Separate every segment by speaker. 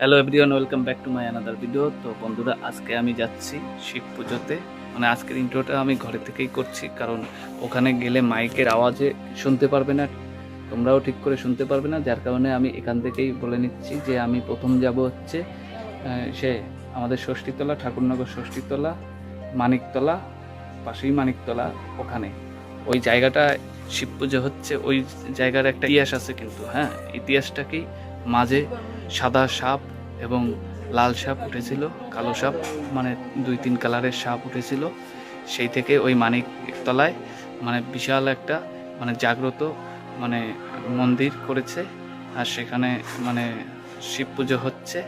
Speaker 1: Hello everyone welcome back to my another video তো বন্ধুরা, আজকে আমি যাচ্ছি শিব পুজোতে। মানে আজকের ইন্ট্রোটা আমি ঘরে থেকেই করছি, কারণ ওখানে গেলে মাইকের আওয়াজে শুনতে পারবে না। তোমরাও ঠিক করে শুনতে পারবে না, যার কারণে আমি এখান থেকেই বলে নিচ্ছি যে আমি প্রথম যাব হচ্ছে সে আমাদের ষষ্ঠীতলা, ঠাকুরনগর ষষ্ঠীতলা, মানিকতলা, পাশেই মানিকতলা ওখানে। ওই জায়গাটা শিব পুজো হচ্ছে, ওই জায়গার একটা ইতিহাস আছে কিন্তু হ্যাঁ ইতিহাসটাকেই মাঝে সাদা সাপ এবং লাল সাপ উঠেছিল, কালো সাপ মানে দুই তিন কালারের সাপ উঠেছিল। সেই থেকে ওই মানিক তলায় মানে বিশাল একটা মানে জাগ্রত মানে মন্দির করেছে। আর সেখানে মানে শিব পুজো হচ্ছে।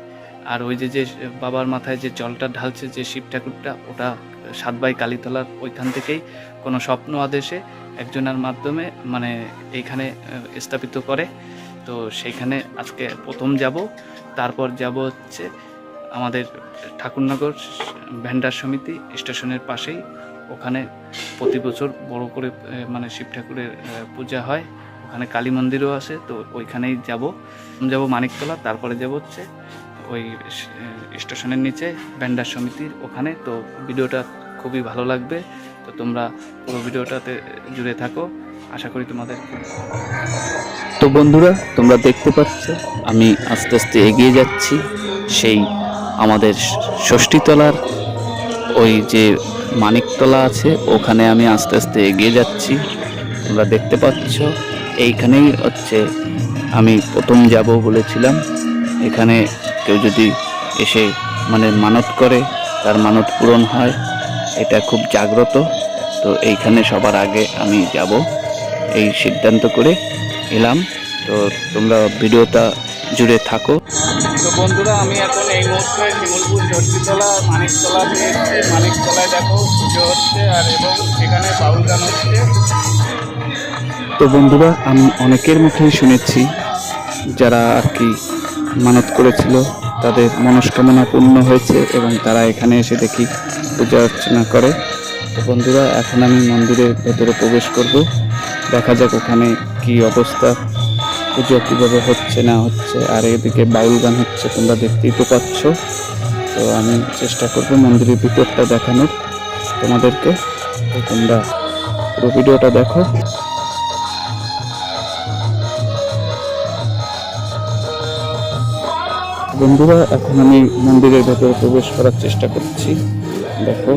Speaker 1: আর ওই যে যে বাবার মাথায় যে জলটা ঢালছে যে শিব ঠাকুরটা, ওটা সাতবাই কালীতলার ওইখান থেকেই কোনো স্বপ্ন আদেশে একজনের মাধ্যমে মানে এইখানে স্থাপিত করে। তো সেইখানে আজকে প্রথম যাব। তারপর যাব হচ্ছে আমাদের ঠাকুরনগর ভেন্ডার সমিতি স্টেশনের পাশেই। ওখানে প্রতি বছর বড় করে মানে শিব ঠাকুরের পূজা হয়। ওখানে কালী মন্দিরও আছে, তো ওইখানেই যাব। যাব মানিকতলা, তারপরে যাব হচ্ছে ওই স্টেশনের নিচে ভেন্ডার সমিতির ওখানে। তো ভিডিওটা খুবই ভালো লাগবে। তো তোমরা পুরো ভিডিওটাতে জুড়ে থাকো। আশা করি তোমাদের। তো বন্ধুরা, তোমরা দেখতে পাচ্ছ, আমি আস্তে আস্তে এগিয়ে যাচ্ছি সেই আমাদের ষষ্ঠীতলার ওই যে মানিকতলা আছে, ওখানে আমি আস্তে আস্তে এগিয়ে যাচ্ছি। তোমরা দেখতে পাচ্ছ, এইখানেই হচ্ছে আমি প্রথম যাব বলেছিলাম। এখানে কেউ যদি এসে মানে মানত করে, তার মানত পূরণ হয়, এটা খুব জাগ্রত। তো এইখানে সবার আগে আমি যাব। এই সিদ্ধান্ত করে এলাম। তো তোমরা ভিডিওটা জুড়ে থাকো। তো বন্ধুরা আমি এখন এই মুহূর্তে শিমুলপুর ষষ্ঠীতলা মানিকতলা পেয়েছি মানিকতলায় দেখো পুজো হচ্ছে আর এবং সেখানে বাউল গান হচ্ছে। তো বন্ধুরা আমি অনেকের মুখেই শুনেছি যারা আর কি মানত করেছিল তাদের মনস্কামনা পূর্ণ হয়েছে এবং তারা এখানে এসে দেখি পূজা অর্চনা করে। তো বন্ধুরা, এখন আমি মন্দিরের ভেতরে প্রবেশ করব। দেখা যাক ওখানে কি অবস্থা, পুজো কীভাবে হচ্ছে, না হচ্ছে, আর এদিকে বাউল গান হচ্ছে, তোমরা দেখতেই তো পাচ্ছ। তো আমি চেষ্টা করব মন্দিরের ভিতরটা দেখানোর তোমাদেরকে। তো তোমরা পুরো ভিডিওটা দেখো। বন্ধুরা, এখন আমি মন্দিরের ভেতরে প্রবেশ করার চেষ্টা করছি। দেখো।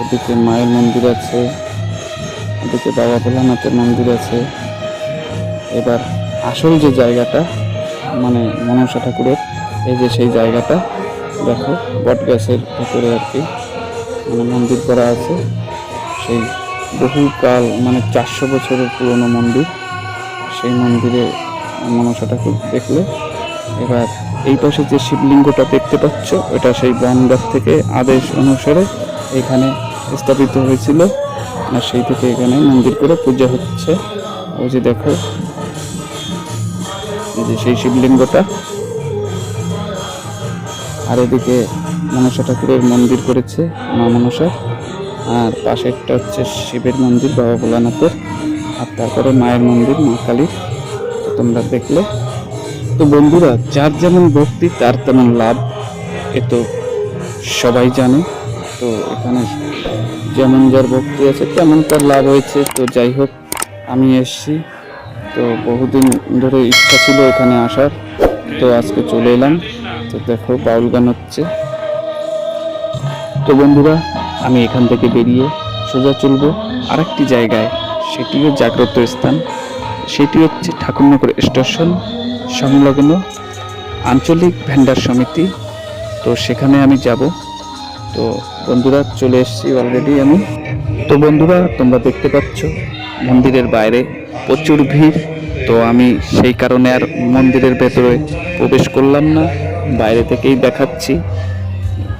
Speaker 1: ওদিকে মায়ের মন্দির আছে, ওদিকে বাবা ভোলানাথের মন্দির আছে। এবার আসল যে জায়গাটা মানে মনসা ঠাকুরের, এই যে সেই জায়গাটা, দেখো বট গাছের ভেতরে আর কি মানে মন্দির করা আছে। সেই বহুকাল মানে চারশো বছরের পুরনো মন্দির, সেই মন্দিরে মনসা ঠাকুর দেখলে। এবার এই পাশে যে শিবলিঙ্গটা দেখতে পাচ্ছ, এটা সেই বনগাছ থেকে আদেশ অনুসারে এখানে স্থাপিত হয়েছিল। আর সেই থেকে এখানে মন্দির করে পূজা হচ্ছে। ওই যে দেখো, এই যে সেই শিবলিঙ্গটা। আর এদিকে মনসা ঠাকুরের মন্দির করেছে মা মনসা। আর পাশেরটা হচ্ছে শিবের মন্দির, বাবা ভোলানাথের। আর তারপরে মায়ের মন্দির, মা কালীর। তোমরা দেখলে। তো বন্ধুরা, যার যেমন ভক্তি, তার তেমন লাভ। এ তো সবাই জানে। তো এখানে যেমন যার ভক্তি আছে, তেমন তার লাভ হয়েছে। তো যাই হোক, আমি এসছি। তো বহুদিন ধরে ইচ্ছা ছিল এখানে আসার। তো আজকে চলে এলাম। তো দেখো, বাউল গান হচ্ছে। তো বন্ধুরা, আমি এখান থেকে বেরিয়ে সোজা চলবো আরেকটি জায়গায়। সেটিও জাগ্রত স্থান। সেটি হচ্ছে ঠাকুরনগর স্টেশন, সংলগ্ন আঞ্চলিক ভেন্ডার সমিতি। তো সেখানে আমি যাব। তো বন্ধুরা, চলে এসেছি অলরেডি আমি। তো বন্ধুরা, তোমরা দেখতে পাচ্ছ, মন্দিরের বাইরে প্রচুর ভিড়। তো আমি সেই কারণে আর মন্দিরের ভেতরে প্রবেশ করলাম না, বাইরে থেকেই দেখাচ্ছি।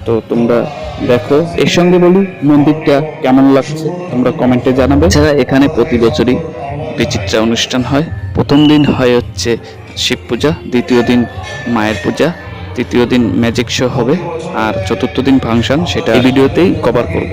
Speaker 1: তো তোমরা দেখো, এর সঙ্গে বলি, মন্দিরটা কেমন লাগছে, তোমরা কমেন্টে জানাবে। এছাড়া এখানে প্রতি বছরই বিচিত্রা অনুষ্ঠান হয়। প্রথম দিন হয় হচ্ছে শিব পূজা, দ্বিতীয় দিন মায়ের পূজা। তৃতীয় দিন ম্যাজিক শো হবে আর চতুর্থ দিন ফাংশন সেটা ভিডিওতেই কভার করব।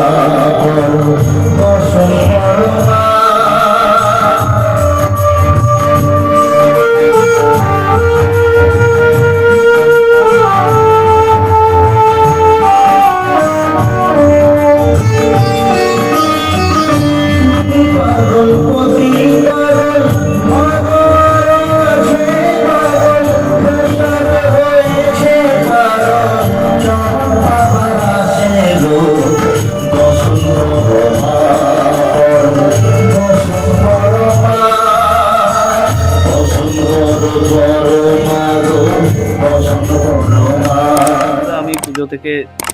Speaker 2: তো
Speaker 1: থেকে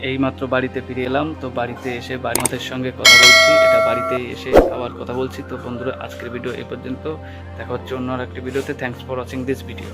Speaker 1: এই মাত্র বাড়িতে ফিরে এলাম। তো বাড়িতে এসে বাড়ি মাথের সঙ্গে কথা বলছি। এটা বাড়িতে এসে আবার কথা বলছি। তো বন্ধুরা, আজকের ভিডিও এ পর্যন্ত। দেখা হচ্ছে অন্য আর একটি ভিডিওতে। Thanks for watching this video